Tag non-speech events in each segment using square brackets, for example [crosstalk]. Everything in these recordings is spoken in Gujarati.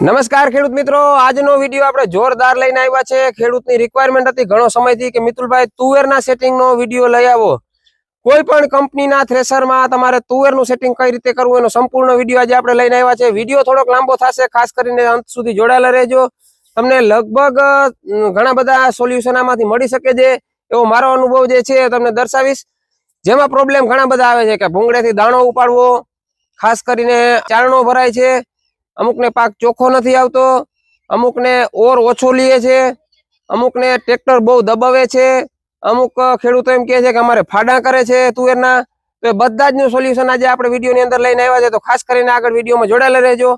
નમસ્કાર ખેડૂત મિત્રો. આજનો વીડિયો આપણે જોરદાર લઈને આવ્યા છે. ખેડૂતની રિક્વાયરમેન્ટ હતી ઘણો સમયથી કે મિતુલભાઈ તુવેરના સેટિંગનો વીડિયો લઈ આવો. કોઈ પણ કંપનીના થ્રેસરમાં તમારે તુવેરનું સેટિંગ કઈ રીતે કરવું એનો સંપૂર્ણ વીડિયો આજે આપણે લઈને આવ્યા છે. વીડિયો થોડોક લાંબો થશે, ખાસ કરીને અંત સુધી જોડાયેલા રહેજો. તમને લગભગ ઘણા બધા સોલ્યુશન આમાંથી મળી શકે છે. એવો મારો અનુભવ જે છે તમને દર્શાવીશ. જેમાં પ્રોબ્લેમ ઘણા બધા આવે છે કે ભૂંગળેથી દાણો ઉપાડવો, ખાસ કરીને ચારણો ભરાય છે. અમુકને પાક ચોખ્ખો નથી આવતો, અમુકને ઓર ઓછો લે છે, અમુકને ટ્રેક્ટર બહુ દબાવે છે, અમુક ખેડૂતો એમ કહે છે કે અમારે ફાડા કરે છે તુવેરના. તો એ બધા જ નું સોલ્યુશન આજે આપણે વિડીયોની અંદર લઈને આવ્યા છે. તો ખાસ કરીને આગળ વિડીયોમાં જોડાયેલા રહેજો.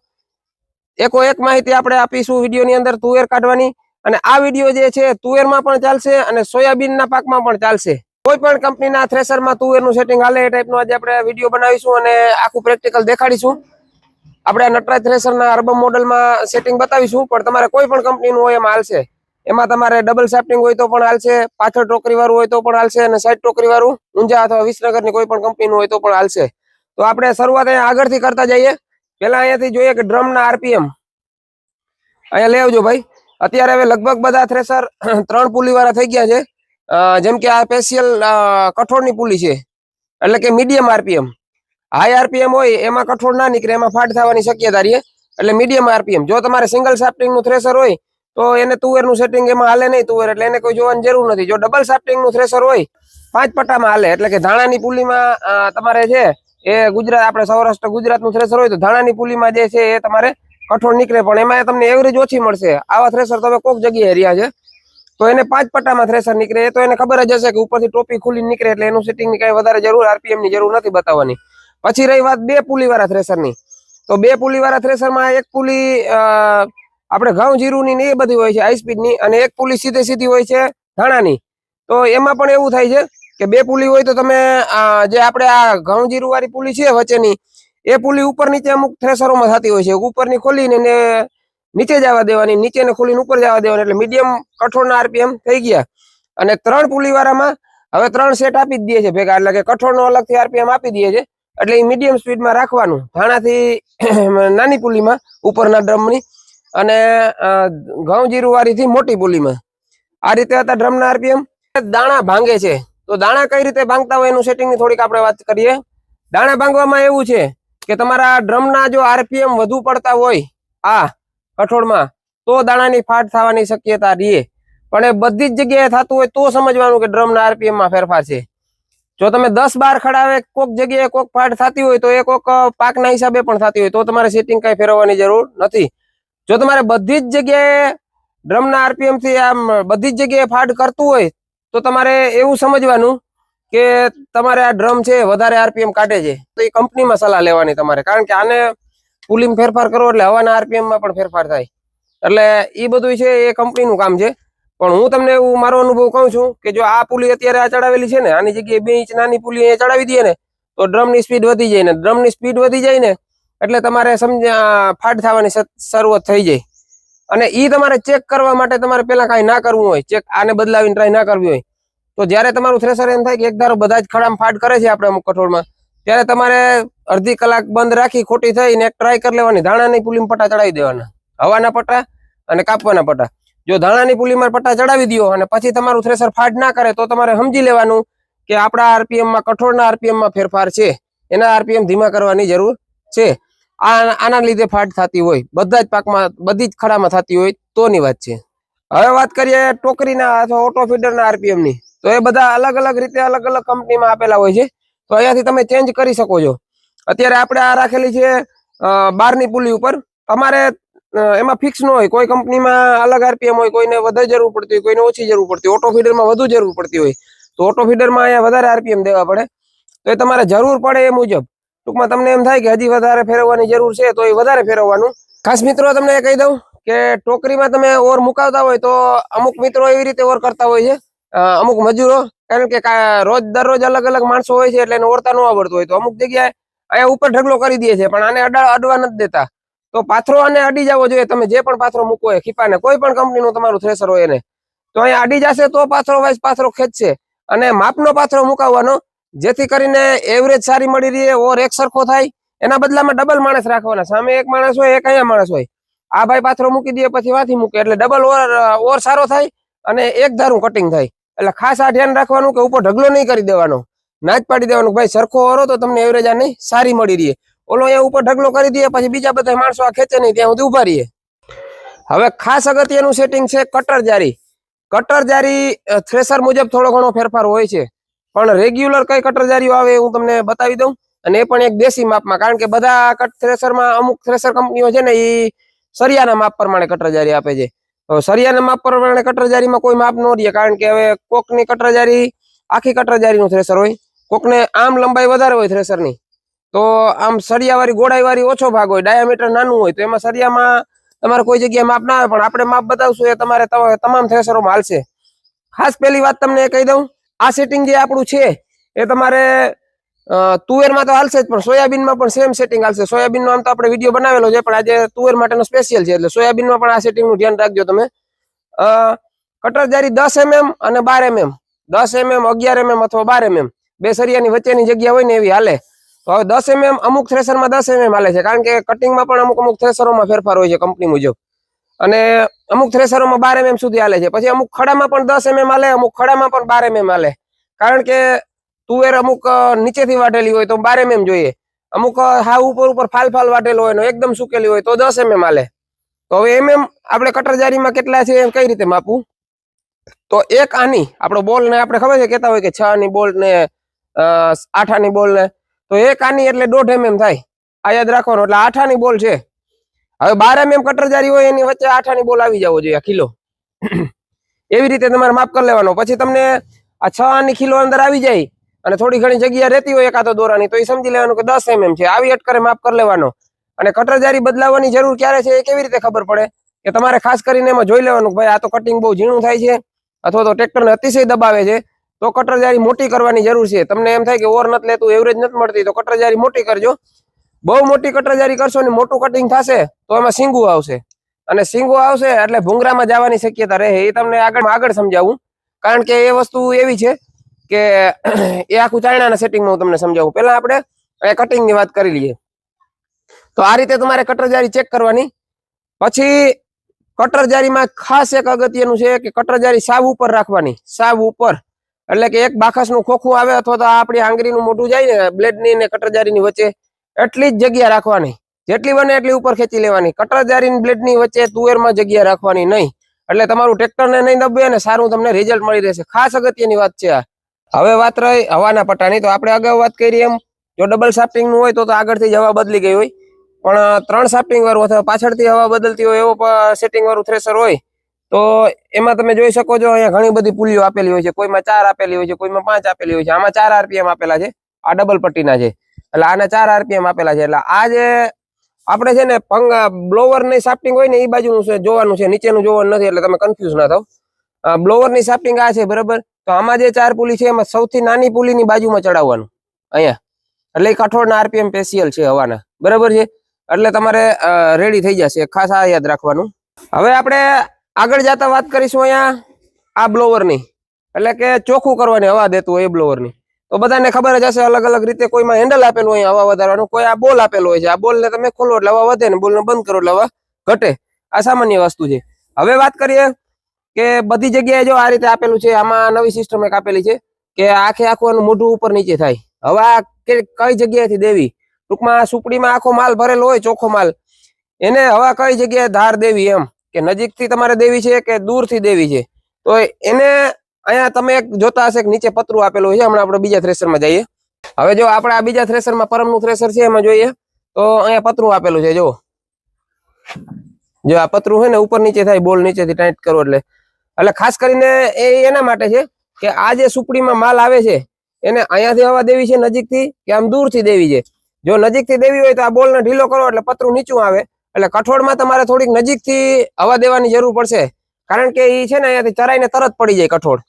એકો એક માહિતી આપણે આપીશું વિડીયોની અંદર તુવેર કાઢવાની. અને આ વીડિયો જે છે તુવેરમાં પણ ચાલશે અને સોયાબીનના પાકમાં પણ ચાલશે. કોઈ પણ કંપનીના થ્રેસરમાં તુવેરનું સેટિંગ હાલે એ ટાઈપનો આજે આપણે વીડિયો બનાવીશું અને આખું પ્રેક્ટિકલ દેખાડીશું. આપણે આ નટરાજ થ્રેસરના અર્બમ મોડલમાં સેટિંગ બતાવીશું, પણ તમારે કોઈ પણ કંપનીનું હોય એમાં હાલશે. એમાં તમારે ડબલ સાફ્ટિંગ હોય તો પણ હાલશે, પાછળ ટોકરી વાળું હોય તો પણ હાલશે, અને સાઈડ ટોકરી વાળું ઊંઝા અથવા વિસનગરની કોઈ પણ કંપનીનું હોય તો પણ હાલશે. તો આપણે શરૂઆત અહીંયા આગળથી કરતા જઈએ. પહેલા અહીંયાથી જોઈએ કે ડ્રમના આરપીએમ. અહીંયા લઈ આવજો ભાઈ. અત્યારે હવે લગભગ બધા થ્રેસર [clears throat] ત્રણ પુલી વાળા થઈ ગયા છે. જેમ કે આ સ્પેશિયલ કઠોળની પુલી છે. એટલે કે મીડિયમ આરપીએમ હાઈ આરપીએમ હોય, એમાં કઠોળ ના નીકળે, એમાં ફાટ થવાની શક્યતા રહે એટલે મીડિયમ આરપીએમ. જો તમારે સિંગલ સાફ્ટિંગનું થ્રેસર હોય, તો એને તુવેરનું સેટિંગ એમાં હાલે નહીં તુવેર એટલે એને કોઈ જોવાની જરૂર નથી. જો ડબલ સાફ્ટિંગનું થ્રેસર હોય, પાંચ પટ્ટામાં હાલે. એટલે કે ધાણાની પુલીમાં તમારે છે એ ગુજરાત, આપણે સૌરાષ્ટ્ર, ગુજરાતનું થ્રેસર હોય, તો ધાણાની પુલીમાં જે છે, એ તમારે કઠોળ નીકળે. પણ એમાં તમને એવરેજ ઓછી મળશે. આવા થ્રેસર તમે કોક જગ્યાએ રહ્યા છે, તો એને પાંચ પટ્ટામાં થ્રેસર નીકળે. તો એને ખબર જ હશે કે ઉપરથી ટોપી ખુલી નીકળે, એટલે એનું સેટિંગ કાંઈ વધારે જરૂર, આરપીએમની જરૂર નથી બતાવવાની. પછી રહી વાત બે પુલી વાળા થ્રેસરની તો બે પુલી વાળા થ્રેસરમાં એક પુલી આપણે ઘઉં જીરું ની એ બધી હોય છે હાઈ સ્પીડની અને એક પુલી સીધે સીધી હોય છે ધાણાની. તો એમાં પણ એવું થાય છે કે બે પુલી હોય તો તમે જે આપણે આ ઘઉં જીરું વાળી પુલી છે વચ્ચેની, એ પુલી ઉપર નીચે અમુક થ્રેસરોમાં થતી હોય છે. ઉપરની ખોલીને ને નીચે જવા દેવાની નીચે ને ખોલીને ઉપર જવા દેવાની, એટલે મીડિયમ કઠોળના આરપીએમ થઈ ગયા. અને ત્રણ પુલી વાળામાં હવે ત્રણ સેટ આપી જ દે છે ભેગા, એટલે કે કઠોળનો અલગથી આરપીએમ આપી દે છે. એટલે મીડિયમ સ્પીડમાં રાખવાનું. ધાણાથી [clears throat] નાની પુલીમાં, ઉપરના ડ્રમની અને ઘઉં જીરું વાળીથી મોટી પુલીમાં. આ રીતે હતા ડ્રમના આરપીએમ. દાણા ભાંગે છે. તો દાણા કઈ રીતે ભાંગતા હોય એનું સેટિંગની થોડીક આપણે વાત કરીએ. દાણા ભાંગવામાં એવું છે કે તમારા ડ્રમના જો આરપીએમ વધુ પડતા હોય, આ કઠોળમાં, તો દાણાની ફાટ થવાની શક્યતા રહે પણ એ બધી જ જગ્યાએ થતું હોય તો સમજવાનું કે ડ્રમના આરપીએમમાં ફેરફાર છે. જો તમે દસ બાર ખડાવે કોક જગ્યાએ કોક ફાટ થતી હોય, તો એ કોક પાકના હિસાબે પણ થતી હોય, તો તમારે સેટિંગ કઈ ફેરવવાની જરૂર નથી. જો તમારે બધી જ જગ્યાએ ડ્રમના આરપીએમથી આમ બધી જ જગ્યાએ ફાટ કરતું હોય, તો તમારે એવું સમજવાનું કે તમારે આ ડ્રમ છે વધારે આરપીએમ કાઢે છે. તો એ કંપનીમાં સલાહ લેવાની તમારે, કારણ કે આને કુલિંગ ફેરફાર કરો એટલે હવાના આરપીએમમાં પણ ફેરફાર થાય. એટલે એ બધું છે એ કંપનીનું કામ છે. પણ હું તમને એવું મારો અનુભવ કહું છું કે જો આ પુલી અત્યારે આ ચડાવેલી છે ને, આની જગ્યાએ બે ઇંચ નાની પુલી અહીંયા ચડાવી દઈએ ને, તો ડ્રમની સ્પીડ વધી જાય ને, ડ્રમની સ્પીડ વધી જાય ને, એટલે તમારે સમજ્યા ફાટ થવાની શરૂઆત થઈ જાય. અને એ તમારે ચેક કરવા માટે તમારે પહેલાં કાંઈ ના કરવું હોય ચેક આને બદલાવીને ટ્રાય ના કરવી હોય. તો જ્યારે તમારું થ્રેસર એમ થાય કે એક ધારો બધા જ ખડામાં ફાટ કરે છે આપણે અમુક કઠોળમાં, ત્યારે તમારે અડધી કલાક બંધ રાખી, ખોટી થઈને એક ટ્રાય કરી લેવાની, ધાણાની પુલીમાં પટ્ટા ચડાવી દેવાના. હવાના પટ્ટા અને કાપવાના પટ્ટા. જો ધાણાની પુલીમાં પટ્ટા ચડાવી દો અને પછી તમારું થ્રેસર ફાટ ના કરે તો તમારે સમજી લેવાનું કે આપણા આરપીએમમાં કઠોળના આરપીએમમાં ફેરફાર છે. એના આરપીએમ ધીમા કરવાની જરૂર છે. આ આના લીધે ફાટ થતી હોય, બધા જ પાકમાં બધી જ ખડામાં થતી હોય તોની વાત છે. હવે વાત કરીએ ટોકરીના અથવા ઓટો ફીડરના આરપીએમની તો એ બધા અલગ અલગ રીતે અલગ અલગ કંપનીમાં આપેલા હોય છે. તો અહીંયાથી તમે ચેન્જ કરી શકો છો. અત્યારે આપણે આ રાખેલી છે બારની પુલી ઉપર. તમારે એમાં ફિક્સ ન હોય. કોઈ કંપનીમાં અલગ આરપીએમ હોય, કોઈને વધારે જરૂર પડતી હોય, કોઈને ઓછી જરૂર પડતી હોય. ઓટો ફીડરમાં વધુ જરૂર પડતી હોય. તો ઓટો ફીડરમાં અહીંયા વધારે આરપીએમ દેવા પડે. તો એ તમારે જરૂર પડે એ મુજબ. ટૂંકમાં તમને એમ થાય કે હજી વધારે ફેરવવાની જરૂર છે, તો એ વધારે ફેરવવાનું. ખાસ મિત્રો, તમને એ કહી દઉં કે ટોકરીમાં તમે ઓર મુકાવતા હોય, તો અમુક મિત્રો એવી રીતે ઓર કરતા હોય છે. અમુક મજૂરો, કારણ કે રોજ, દરરોજ અલગ અલગ માણસો હોય છે એટલે એને ઓરતા ન આવડતું હોય. તો અમુક જગ્યાએ અહીંયા ઉપર ઢગલો કરી દે છે, પણ આને અડા, અડવા નથી દેતા. તો પાથરો અને અડી જવો જોઈએ. તમે જે પણ પાથરો મૂકો એ ખીપાને, કોઈ પણ કંપનીનું તમારું થ્રેસર હોય એને. તો અહીંયા અડી જશે તો પાથરો વાઇઝ પાથરો ખેંચશે. અને માપનો પાથરો મુકાવવાનો, જેથી કરીને એવરેજ સારી મળી રહે, ઓર એક સરખો થાય. એના બદલામાં ડબલ માણસ રાખવાના. સામે એક માણસ હોય, એક અહીંયા માણસ હોય. આ ભાઈ પાથરો મૂકી દે, પછી વાથી મૂકે. એટલે ડબલ ઓર ઓર સારો થાય અને એક ધારું કટિંગ થાય. એટલે ખાસ આ ધ્યાન રાખવાનું કે ઉપર ઢગલો નહીં કરી દેવાનો. ના પાડી દેવાનું ભાઈ સરખો ઓરો તો તમને એવરેજ આ નહીં સારી મળી રહે. ઓલો એ ઉપર ઢગલો કરી દે, પછી બીજા બધા માણસો આ ખેંચે નહીં, ત્યાં સુધી ઊભા રહીએ. હવે ખાસ અગત્યનું સેટિંગ છે કટર જારી. કટર જારી થ્રેસર મુજબ થોડો ઘણો ફેરફાર હોય છે. પણ રેગ્યુલર કઈ કટર જારીઓ આવે હું તમને બતાવી દઉં. અને એ પણ એક દેશી માપમાં, કારણ કે બધા કટ થ્રેસરમાં અમુક થ્રેસર કંપનીઓ છે ને એ સરિયાના માપ પ્રમાણે કટર જારી આપે છે. સરિયાના માપ પ્રમાણે કટર જારીમાં કોઈ માપ ન રહે, કારણ કે હવે કોકની કટર જારી આખી કટર જારીનું થ્રેસર હોય. કોકને આમ લંબાઈ વધારે હોય થ્રેસરની તો આમ સળિયાવાળી, ગોળાઈવાળી ઓછો ભાગ હોય ડાયામીટર નાનું હોય, તો એમાં સળિયામાં તમારે કોઈ જગ્યાએ માપ ના આવે, પણ આપણે માપ બતાવશું, એ તમારે તમામ થ્રેસરોમાં હાલશે. ખાસ પહેલી વાત તમને કહી દઉં, આ સેટિંગ જે આપણું છે, એ તમારે તુવેરમાં તો હાલશે જ, પણ સોયાબીનમાં પણ સેમ સેટિંગ હાલશે. સોયાબીનનો આમ તો આપણે વીડિયો બનાવેલો છે, પણ આજે તુવેર માટેનો સ્પેશિયલ છે, એટલે સોયાબીનમાં પણ આ સેટિંગનું ધ્યાન રાખજો તમે. કટર જારી દસ એમએમ અને બાર એમએમ. દસ એમએમ, અગિયાર એમએમ અથવા બાર એમએમ. બે સરિયાની વચ્ચેની જગ્યા હોય ને એવી હાલે. તો હવે દસ એમએમ અમુક થ્રેસરમાં દસ એમએમ હાલે છે. કારણ કે કટિંગમાં પણ અમુક અમુક થ્રેસરોમાં ફેરફાર હોય છે કંપની મુજબ. અને અમુક થ્રેસરોમાં બાર એમએમ સુધી હાલે છે. પછી અમુક ખડામાં પણ દસ એમએમ હાલે, અમુક ખડામાં પણ બાર એમએમ હાલે. કારણ કે તુવેર અમુક નીચેથી વાટેલી હોય તો બાર એમએમ જોઈએ. અમુક હાવ ઉપર ઉપર ફાલ ફાલ વાટેલો હોય એકદમ સુકેલી હોય તો દસ એમએમ હાલે. તો હવે એમએમ આપણે કટરજારીમાં કેટલા છે એમ કઈ રીતે માપવું? તો એક આની, આપણો બોલ ને આપણે ખબર છે કેતા હોય કે છ આની બોલ ને આઠ આની બોલ ને તો એક આની એટલે દોઢ એમએમ થાય. આ યાદ રાખવાનું, એટલે આઠાની બોલ છે. હવે બાર એમએમ કટરજારી હોય, એની વચ્ચે આઠાની બોલ આવી જવો જોઈએ કિલો. [clears throat] એવી રીતે તમારે માપ કરી લેવાનો. પછી તમને આ છ આની કિલો અંદર આવી જાય, અને થોડી ઘણી જગ્યા રહેતી હોય એકાદો દોરાની, તો એ સમજી લેવાનું કે દસ એમએમ છે. આવી અટકરે માપ કરી લેવાનો. અને કટરજારી બદલાવવાની જરૂર ક્યારે છે, એ કેવી રીતે ખબર પડે? કે તમારે ખાસ કરીને એમાં જોઈ લેવાનું ભાઈ આ તો કટિંગ બહુ ઝીણું થાય છે, અથવા તો ટ્રેક્ટરને અતિશય દબાવે છે. તો કટરજારી મોટી કરવાની જરૂર છે. તમને એમ થાય કે ઓર નથી લેતું એવરેજ નથી મળતી, તો કટરજારી મોટી કરજો. બહુ મોટી કટરજારી કરશો ને મોટું કટિંગ થશે, તો એમાં સિંગુ આવશે. અને સિંગુ આવશે એટલે ભૂંગરામાં જવાની શક્યતા રહે. એ તમને આગળ આગળ સમજાવું. કારણ કે એ વસ્તુ એવી છે કે એ આખું ચાઇનાના સેટિંગમાં હું તમને સમજાવું. પહેલા આપણે કટિંગની વાત કરી લઈએ. તો આ રીતે તમારે કટરજારી ચેક કરવાની. પછી કટરજારીમાં ખાસ એક અગત્યનું છે કે કટરજારી સાવ ઉપર રાખવાની. સાવ ઉપર. એટલે કે એક બાખસનું ખોખું આવે અથવા તો આપણી આંગળીનું મોટું જાય ને, બ્લેડની ને કટરજારીની વચ્ચે, એટલી જ જગ્યા રાખવાની. જેટલી બને એટલી ઉપર ખેંચી લેવાની. કટરજારી બ્લેડની વચ્ચે તુવેરમાં જગ્યા રાખવાની નહીં. એટલે તમારું ટ્રેક્ટરને નહીં દબે અને સારું તમને રિઝલ્ટ મળી રહેશે. ખાસ અગત્યની વાત છે હવે વાત રહી હવાના પટ્ટાની તો આપણે અગાઉ વાત કરી એમ, જો ડબલ સાફ્ટિંગનું હોય તો તો આગળથી જ હવા બદલી ગઈ હોય. પણ ત્રણ સાફ્ટિંગ વાળું અથવા પાછળથી હવા બદલતી હોય એવો સેટિંગ વાળું થ્રેસર હોય. તો એમાં તમે જોઈ શકો છો, અહીંયા ઘણી બધી પુલીઓ આપેલી હોય છે. કોઈમાં ચાર આપેલી હોય છે, કોઈમાં પાંચ આપેલી હોય છે. આમાં ચાર આરપીએમ આપેલા છે. આ ડબલ પટ્ટીના છે. એટલે આના ચાર આરપીએમ આપેલા છે. એટલે આ જે આપણે છે ને પંગ બ્લોવરની સાફ્ટિંગ હોય ને, એ બાજુનું છે, જોવાનું છે. નીચેનું જોવાનું નથી, એટલે તમે કન્ફ્યુઝ ના થાવ. બ્લોવરની સાફ્ટિંગ આ છે, બરાબર? તો આમાં જે ચાર પુલી છે, એમાં સૌથી નાની પુલીની બાજુમાં ચડાવવાનું. અહીંયા. એટલે એક કઠોળના આરપીએમ સ્પેશિયલ છે હવાના. બરાબર છે? એટલે તમારે રેડી થઈ જશે. ખાસ આ યાદ રાખવાનું. હવે આપણે આગળ જતા વાત કરીશું અહીંયા આ બ્લોવરની એટલે કે ચોખ્ખું કરવાની હવા દેતું હોય એ બ્લોવરની તો બધાને ખબર જ હશે અલગ અલગ રીતે કોઈમાં હેન્ડલ આપેલું હોય હવા વધારવાનું, કોઈ આ બોલ આપેલો હોય છે. આ બોલને તમે ખોલો એટલે હવા વધે ને બોલને બંધ કરો એટલે હવા ઘટે. આ સામાન્ય વસ્તુ છે. હવે વાત કરીએ કે બધી જગ્યાએ જો આ રીતે આપેલું છે, આમાં નવી સિસ્ટમ એક આપેલી છે કે આખે આખું મોઢું ઉપર નીચે થાય. હવે કઈ જગ્યાએથી દેવી? ટૂંકમાં સુપડીમાં આખો માલ ભરેલો હોય ચોખ્ખો માલ. એને હવા કઈ જગ્યાએ ધાર દેવી એમ? કે નજીકથી તમારે દેવી છે કે દૂરથી દેવી છે? તો એને અહીંયા તમે જોતા હશે કે નીચે પતરું આપેલું છે. હમણાં આપણે બીજા થ્રેસરમાં જઈએ. હવે જો આપણે આ બીજા થ્રેસરમાં પરમનું થ્રેસર છે એમાં જોઈએ, તો અહીંયા પતરું આપેલું છે. જો જો આ પતરું છે ને ઉપર નીચે થાય, બોલ નીચેથી ટાઈટ કરો એટલે. એટલે ખાસ કરીને એ એના માટે છે કે આ જે સુપડીમાં માલ આવે છે, એને અહીંયાથી હવા દેવી છે, નજીકથી, કે આમ દૂરથી દેવી છે. જો નજીકથી દેવી હોય તો આ બોલને ઢીલો કરો એટલે પતરું નીચું આવે. એટલે કઠોળમાં તમારે થોડીક નજીકથી હવા દેવાની જરૂર પડશે. કારણ કે એ છે ને અહીંયાથી ચરાઈને તરત પડી જાય કઠોળ.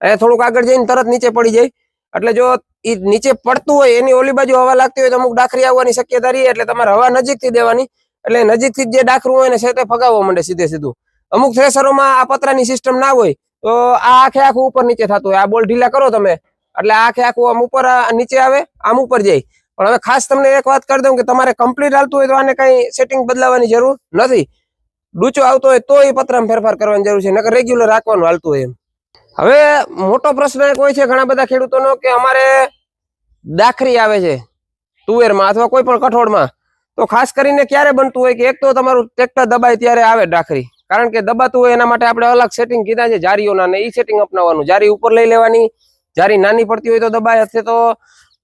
અહીંયા થોડુંક આગળ જઈને તરત નીચે પડી જાય. એટલે જો એ નીચે પડતું હોય, એની ઓલી બાજુ હવા લાગતી હોય તો અમુક ડાખરી આવવાની શક્યતા રહી, એટલે તમારે હવા નજીકથી દેવાની. એટલે નજીકથી જ ડાખરું હોય ને છે તે ફગાવવા માંડે સીધે સીધું. અમુક થ્રેસરોમાં આ પતરાની સિસ્ટમ ના હોય, તો આ આખે આખું ઉપર નીચે થતું હોય. આ બોલ ઢીલા કરો તમે. એટલે આખે આખું આમ ઉપર નીચે આવે, આમ ઉપર જાય. પણ હવે ખાસ તમને એક વાત કરી દઉં કે તમારે કમ્પ્લીટ હાલતું હોય તો આને કઈ સેટિંગ બદલાવાની જરૂર નથી. ડૂચો આવતો હોય તો એ પતરામાં ફેરફાર કરવાની જરૂર છે, નકર રેગ્યુલર રાખવાનું હાલતું હોય એમ. હવે મોટો પ્રશ્ન એક હોય છે ઘણા બધા ખેડૂતોનો કે અમારે દાખરી આવે છે તુવેરમાં અથવા કોઈ પણ કઠોળમાં. તો ખાસ કરીને ક્યારે બનતું હોય કે એક તો તમારું ટ્રેક્ટર દબાય ત્યારે આવે દાખરી. કારણ કે દબાતું હોય એના માટે આપણે અલગ સેટિંગ કીધા છે, જારીઓના ને એ સેટિંગ અપનાવવાનું. જારી ઉપર લઈ લેવાની, જારી નાની પડતી હોય તો દબાય હશે તો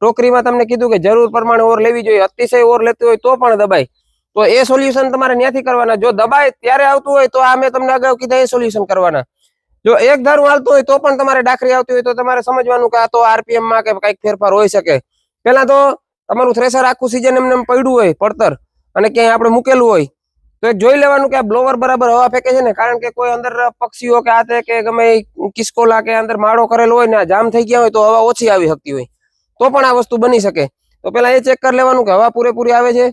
ટોકરીમાં તમને કીધું કે જરૂર પ્રમાણે ઓર લેવી જોઈએ, અતિશય ઓર લેતી હોય તો પણ દબાય. તો એ સોલ્યુશન તમારે ત્યાંથી કરવાના. જો દબાય ત્યારે આવતું હોય તો આ મેં તમને અગાઉ કીધા એ સોલ્યુશન કરવાના. જો એક ધારું હાલતું હોય તો પણ તમારે ડાકરી આવતી હોય તો તમારે સમજવાનું કે આ તો આરપીએમમાં કે કંઈક ફેરફાર હોઈ શકે. પેલા તો તમારું થ્રેસર આખું સિઝન એમને એમ પડ્યું હોય, પડતર, અને ક્યાંય આપણે મૂકેલું હોય. તો એક જોઈ લેવાનું કે આ બ્લોવર બરાબર હવા ફેંકે છે ને, કારણ કે કોઈ અંદર પક્ષીઓ કે આ તે કે ગમે કિસ્કોલા કે અંદર માળો કરેલો હોય ને જામ થઈ ગયા હોય તો હવા ઓછી આવી શકતી હોય. તો પણ આ વસ્તુ બની શકે. તો પેલા એ ચેક કરી લેવાનું કે હવા પૂરેપૂરી આવે છે.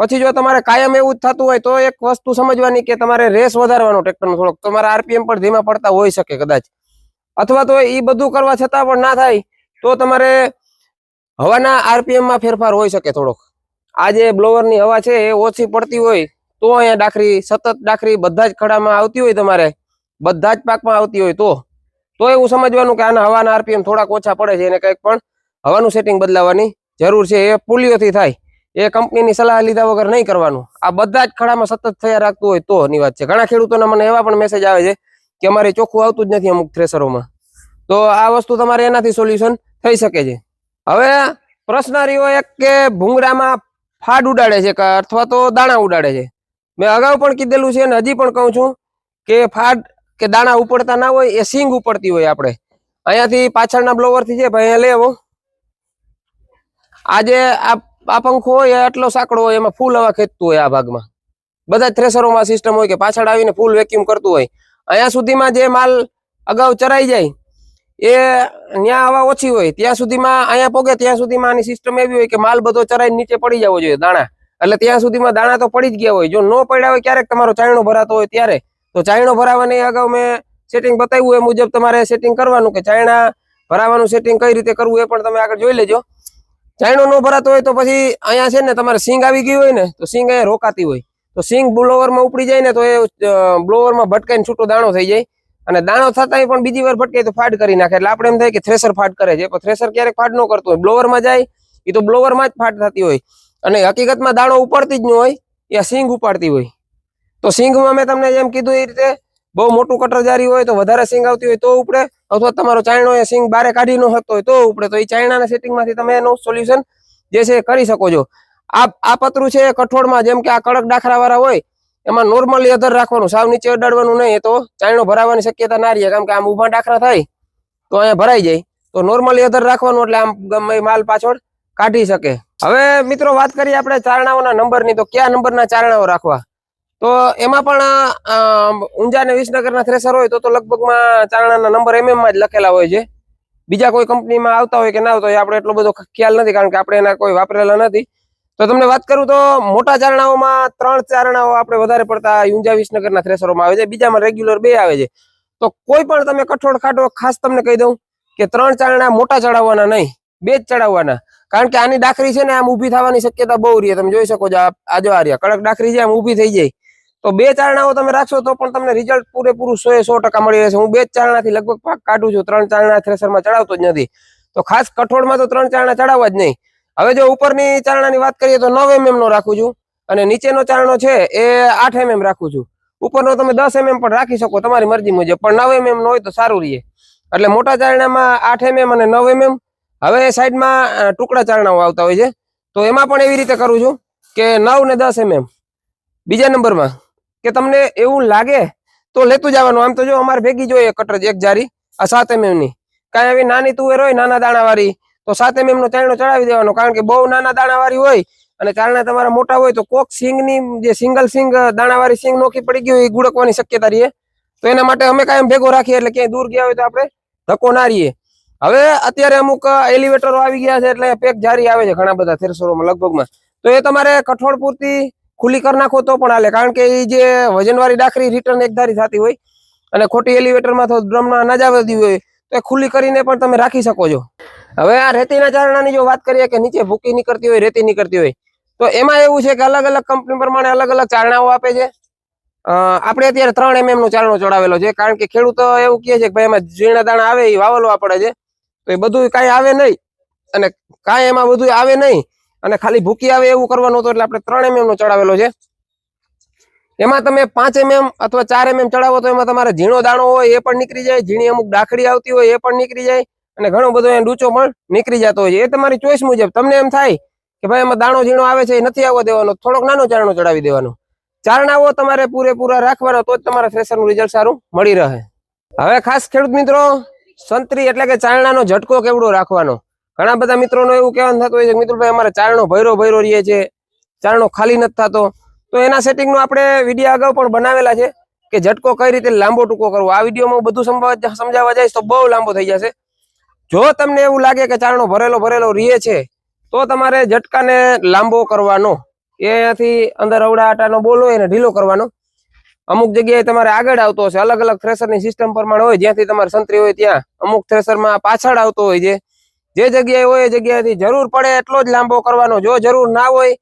પછી જો તમારે કાયમ એવું જ થતું હોય તો એક વસ્તુ સમજવાની કે તમારે રેસ વધારવાનો ટ્રેક્ટરનો થોડોક. તમારા આરપીએમ પણ ધીમા પડતા હોઈ શકે કદાચ. અથવા તો એ બધું કરવા છતાં પણ ના થાય તો તમારે હવાના આરપીએમમાં ફેરફાર હોઈ શકે થોડોક. આ જે બ્લોવરની હવા છે એ ઓછી પડતી હોય તો અહીંયા ડાખરી, સતત ડાખરી બધા જ ખડામાં આવતી હોય તમારે. બધા જ પાકમાં આવતી હોય તો. તો એવું સમજવાનું કે આના હવાના આરપીએમ થોડાક ઓછા પડે છે એને કંઈક પણ હવાનું સેટિંગ બદલાવાની જરૂર છે, એ પોલિયોથી થાય. એ કંપનીની સલાહ લીધા વગર નહીં કરવાનું. આ બધા જ ખડામાં સતત થયા રાખતું હોય તો ની વાત છે. ઘણા ખેડૂતોના મને એવા પણ મેસેજ આવે છે કે અમારે ચોખ્ખું આવતું જ નથી અમુક થ્રેસરોમાં તો આ વસ્તુ તમારે એનાથી સોલ્યુશન થઈ શકે છે. હવે પ્રશ્ન રહ્યો એક કે ભૂંગળામાં ફાડ ઉડાડે છે અથવા તો દાણા ઉડાડે છે. મેં અગાઉ પણ કીધેલું છે અને હજી પણ કહું છું કે ફાડ કે દાણા ઉપડતા ના હોય એ સિંગ ઉપડતી હોય આપણે. અહીંયાથી પાછળના બ્લોવરથી છે, ભાઈ અહીંયા લેવો આ જે આ પંખો હોય, એ આટલો સાંકડો હોય, એમાં ફૂલ હવા ખેંચતું હોય આ ભાગમાં. બધા થ્રેસરોમાં સિસ્ટમ હોય કે પાછળ આવીને ફૂલ વેક્યુમ કરતું હોય. અહીંયા સુધીમાં જે માલ અગાઉ ચરાઈ જાય, એ ત્યાં હવા ઓછી હોય. ત્યાં સુધીમાં અહીંયા પોગે, ત્યાં સુધીમાં આની સિસ્ટમ એવી હોય કે માલ બધો ચરાઈને નીચે પડી જવો જોઈએ, દાણા. એટલે ત્યાં સુધીમાં દાણા તો પડી જ ગયા હોય. જો ન પડ્યા હોય ક્યારેક તમારો ચાયણો ભરાતો હોય ત્યારે. તો ચાયણો ભરાવાની અગાઉ મેં સેટિંગ બતાવ્યું, એ મુજબ તમારે સેટિંગ કરવાનું કે ચાયણા ભરાવાનું સેટિંગ કઈ રીતે કરવું એ પણ તમે આગળ જોઈ લેજો. ચાયણો ન ભરાતો હોય તો પછી અહીંયા છે ને તમારે સિંગ આવી ગઈ હોય ને, તો સિંગ અહીંયા રોકાતી હોય. તો સિંગ બ્લોવરમાં ઉપડી જાય ને તો એ બ્લોવરમાં ભટકાઈને છૂટો દાણો થઈ જાય. અને દાણો થતા પણ બીજી વાર ભટકે તો ફાડ કરી નાખે. એટલે આપણે એમ થાય કે થ્રેસર ફાડ કરે છે. પણ થ્રેસર ક્યારેક ફાડ ન કરતું હોય. બ્લોવરમાં જાય એ તો બ્લોવરમાં જ ફાટ થતી હોય. અને હકીકતમાં દાણો ઉપાડતી જ ન હોય એ સિંગ ઉપાડતી હોય. તો સિંગમાં મેં તમને જેમ કીધું એ રીતે, બહુ મોટું કટર જારી હોય તો વધારે સિંગ આવતી હોય તો ઉપડે. અથવા તમારો ચાયણો એ સિંગ બારે કાઢી નો હતો તો ઉપડે. તો એ ચાયણાના સેટિંગમાંથી તમે એનું સોલ્યુશન જે છે કરી શકો છો. આ આ પતરું છે કઠોળમાં જેમ કે આ કડક ડાખરાવાળા હોય, એમાં નોર્મલી અધર રાખવાનું. સાવ નીચે અડાડવાનું નહીં તો ચાયણો ભરાવાની શક્યતા ના રહે. કારણ કે આમ ઊભા ડાખરા થાય, તો અહીંયા ભરાઈ જાય. તો નોર્મલી અધર રાખવાનું એટલે આમ ગમે માલ પાછળ કાઢી શકે. હવે મિત્રો વાત કરીએ આપણે ચારણાઓના નંબરની. તો કયા નંબરના ચારણાઓ રાખવા? તો એમાં પણ ઊંઝા અને વિસનગરના થ્રેસર હોય તો તો લગભગમાં ચારણાના નંબર એમએમમાં જ લખેલા હોય છે. બીજા કોઈ કંપનીમાં આવતા હોય કે ના આવતા હોય, આપણે એટલો બધો ખ્યાલ નથી, કારણ કે આપણે એના કોઈ વાપરેલા નથી. તો તમને વાત કરું તો મોટા ચારણાઓમાં ત્રણ ચારણાઓ આપણે વધારે પડતા ઊંઝા વિસનગરના થ્રેસરોમાં આવે છે. બીજામાં રેગ્યુલર બે આવે છે. તો કોઈ પણ તમે કઠોળ ખાટો ખાસ તમને કહી દઉં કે ત્રણ ચારણા મોટા ચડાવવાના નહીં, બે જ ચડાવવાના. કારણ કે આની ડાખરી છે ને, આમ ઊભી થવાની શક્યતા બહુ રહી. તમે જોઈ શકો છો, આ આ જો આ રહ્યા. કડક ડાખરી છે, આમ ઊભી થઈ જાય. તો બે ચારણાઓ તમે રાખશો તો પણ તમને રિઝલ્ટ પૂરેપૂરું સો સો ટકા મળી રહેશે. હું બે જ ચારણાથી લગભગ પાક કાઢું છું, ત્રણ ચારણા થ્રેસરમાં ચડાવતો જ નથી. તો ખાસ કઠોળમાં તો ત્રણ ચારણા ચડાવવા જ નહીં. હવે જો ઉપરની ચારણાની વાત કરીએ તો નવ એમએમ નો રાખું છું અને નીચેનો ચારણો છે એ આઠ એમએમ રાખું છું. ઉપરનો તમે દસ એમએમ પણ રાખી શકો તમારી મરજી મુજબ, પણ નવ એમએમ નો હોય તો સારું રહે. એટલે મોટા ચારણામાં આઠ એમએમ અને નવ એમએમ હવે સાઈડમાં ટુકડા ચારણાઓ આવતા હોય છે. તો એમાં પણ એવી રીતે કરું છું કે નવ ને દસ એમએમ બીજા નંબરમાં. કે તમને એવું લાગે તો લેતું જવાનું. આમ તો જો અમારે ભેગી જોઈએ કટર એક જારી, આ સાત એમએમની. કાંઈ આવી નાની તુવેર હોય નાના દાણાવાળી. તો સાત એમએમ નો ચારણો ચડાવી દેવાનો, કારણ કે બહુ નાના દાણાવાળી હોય અને ચારણા તમારા મોટા હોય તો કોક સિંગની જે સિંગલ સિંગ દાણા વાળી સિંગ નોખી પડી ગઈ હોય એ ગુડકવાની શક્યતા રહે. તો એના માટે અમે કાયમ ભેગો રાખીએ એટલે ક્યાંય દૂર ગયા હોય તો આપણે ધક્કો ના રહીએ. હવે અત્યારે અમુક એલિવેટરો આવી ગયા છે એટલે પેક જારી આવે છે ઘણા બધા, થેરસરોમાં લગભગમાં. તો એ તમારે કઠોળ પૂરતી ખુલ્લી કરી નાખો તો પણ હાલે. કારણ કે એ જે વજનવાળી ડાકરી રિટર્ન એકધારી થતી હોય અને ખોટી એલિવેટરમાં તો ડ્રમના અનાજ આવતી હોય, તો એ ખુલ્લી કરીને પણ તમે રાખી શકો છો. હવે આ રેતીના ચારણાની જો વાત કરીએ કે નીચે ભૂકી નીકળતી હોય, રેતી નીકળતી હોય, તો એમાં એવું છે કે અલગ અલગ કંપની પ્રમાણે અલગ અલગ ચારણાઓ આપે છે. આપણે અત્યારે ત્રણ એમએમ નો ચારણો ચડાવેલો છે, કારણ કે ખેડૂતો એવું કહે છે કે ભાઈ એમાં ઝીણા દાણા આવે એ વાવલવા પડે છે. તો એ બધું કાંઈ આવે નહીં અને કાંઈ એમાં બધું આવે નહીં. અને ખાલી ભૂકી આવે એવું કરવાનું હતું એટલે આપણે ત્રણ એમએમ નો ચડાવેલો છે. એમાં તમે પાંચ એમએમ અથવા ચાર એમએમ ચડાવો તો એમાં તમારે ઝીણો દાણો હોય એ પણ નીકળી જાય, ઝીણી અમુક ડાખડી આવતી હોય એ પણ નીકળી જાય અને ઘણો બધો એ ડૂચો પણ નીકળી જતો હોય એ તમારી ચોઈસ મુજબ તમને એમ થાય કે ભાઈ એમાં દાણો ઝીણો આવે છે એ નથી આવવા દેવાનો, થોડોક નાનો ચારણો ચડાવી દેવાનો. ચારણાઓ તમારે પૂરેપૂરા રાખવાના તો જ તમારા થ્રેસરનું રિઝલ્ટ સારું મળી રહે. હવે ખાસ ખેડૂત મિત્રો, સંતરી એટલે કે ચારણાનો ઝટકો કેવડો રાખવાનો? ઘણા બધા મિત્રોનો એવું કહેવાનું થતું હોય છે મિત્રભાઈ અમારે ચારણો ભૈરો ભૈરો રહીએ છે ચારણો ખાલી નથી થતો. તો એના સેટિંગનો આપણે વીડિયો અગાઉ પણ બનાવેલા છે કે ઝટકો કઈ રીતે લાંબો ટૂંકો કરવો. આ વિડીયોમાં બધું સમજાવવા જાય તો બહુ લાંબો થઈ જશે. જો તમને એવું લાગે કે ચારણો ભરેલો ભરેલો રીએ છે, તો તમારે ઝટકાને લાંબો કરવાનો. એથી અંદર અવડા આટાનો બોલ એને ઢીલો કરવાનો. અમુક જગ્યાએ તમારે આગળ આવતો હશે. અલગ અલગ થ્રેસરની સિસ્ટમ પ્રમાણે હોય. જ્યાંથી તમારે સંતરી હોય ત્યાં અમુક થ્રેસરમાં પાછળ આવતો હોય છે. જે જગ્યાએ હોય એ જગ્યાએથી જરૂર પડે એટલો જ લાંબો કરવાનો. જો જરૂર ના હોય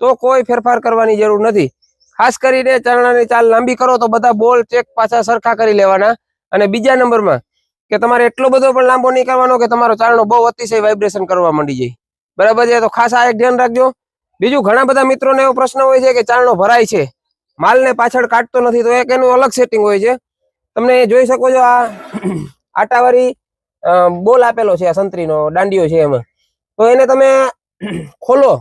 તો કોઈ ફેરફાર કરવાની જરૂર નથી. ખાસ કરીને ચરણાની ચાલ લાંબી કરો તો બધા બોલ ચેક પાછા સરખા કરી લેવાના. અને બીજા નંબરમાં કે તમારે એટલો બધો પણ લાંબો નહીં કરવાનો કે તમારો ચારણો બહુ અતિશય વાઇબ્રેશન કરવા માંડી જાય. બરાબર છે? તો ખાસ આ એક ધ્યાન રાખજો. બીજું, ઘણા બધા મિત્રોને એવો પ્રશ્ન હોય છે કે ચારણો ભરાય છે. માલને પાછળ કાઢતો નથી તો એક એનું અલગ સેટિંગ હોય છે. તમને જોઈ શકો છો આ આટાવાળી બોલ આપેલો છે આ સંતરીનો દાંડિયો છે એમાં. તો એને તમે [clears throat] ખોલો.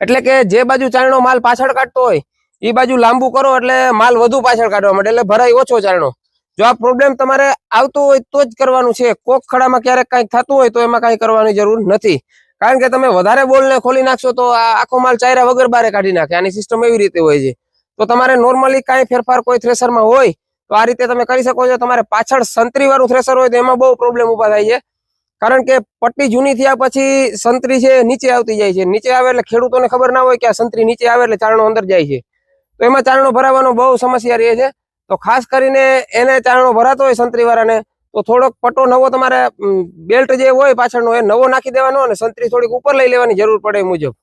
એટલે કે જે બાજુ ચારણો માલ પાછળ કાઢતો હોય એ બાજુ લાંબુ કરો એટલે માલ વધુ પાછળ કાઢવા માટે, એટલે ભરાય ઓછો ચારણો. જો આ પ્રોબ્લેમ તમારે આવતો હોય તો જ કરવાનું છે. કોક ખડામાં ક્યારેક કંઈક થતું હોય તો એમાં કાંઈ કરવાની જરૂર નથી. કારણ કે તમે વધારે બોલને ખોલી નાખશો તો આ આખો માલ ચાયરા વગર બારે કાઢી નાખે. આની સિસ્ટમ એવી રીતે હોય છે. તો તમારે નોર્મલી કાંઈ ફેરફાર કોઈ થ્રેસરમાં હોય તો આ રીતે તમે કરી શકો છો. તમારે પાછળ સંતરી વાળું થ્રેસર હોય તો એમાં બહુ પ્રોબ્લેમ ઊભા થાય છે. કારણ કે પટ્ટી જૂની થયા પછી સંતરી છે નીચે આવતી જાય છે. નીચે આવે એટલે ખેડૂતોને ખબર ના હોય કે આ સંતરી નીચે આવે એટલે ચારણો અંદર જાય છે. તો એમાં ચારણો ભરાવાનો બહુ સમસ્યા રહે છે. તો ખાસ કરીને એને ચારણો ભરાતો હોય સંતરી વાળાને તો થોડોક પટ્ટો નવો તમારે બેલ્ટ જે હોય પાછળનો, એ નવો નાખી દેવાનો અને સંતરી થોડીક ઉપર લઈ લેવાની જરૂર પડે મુજબ.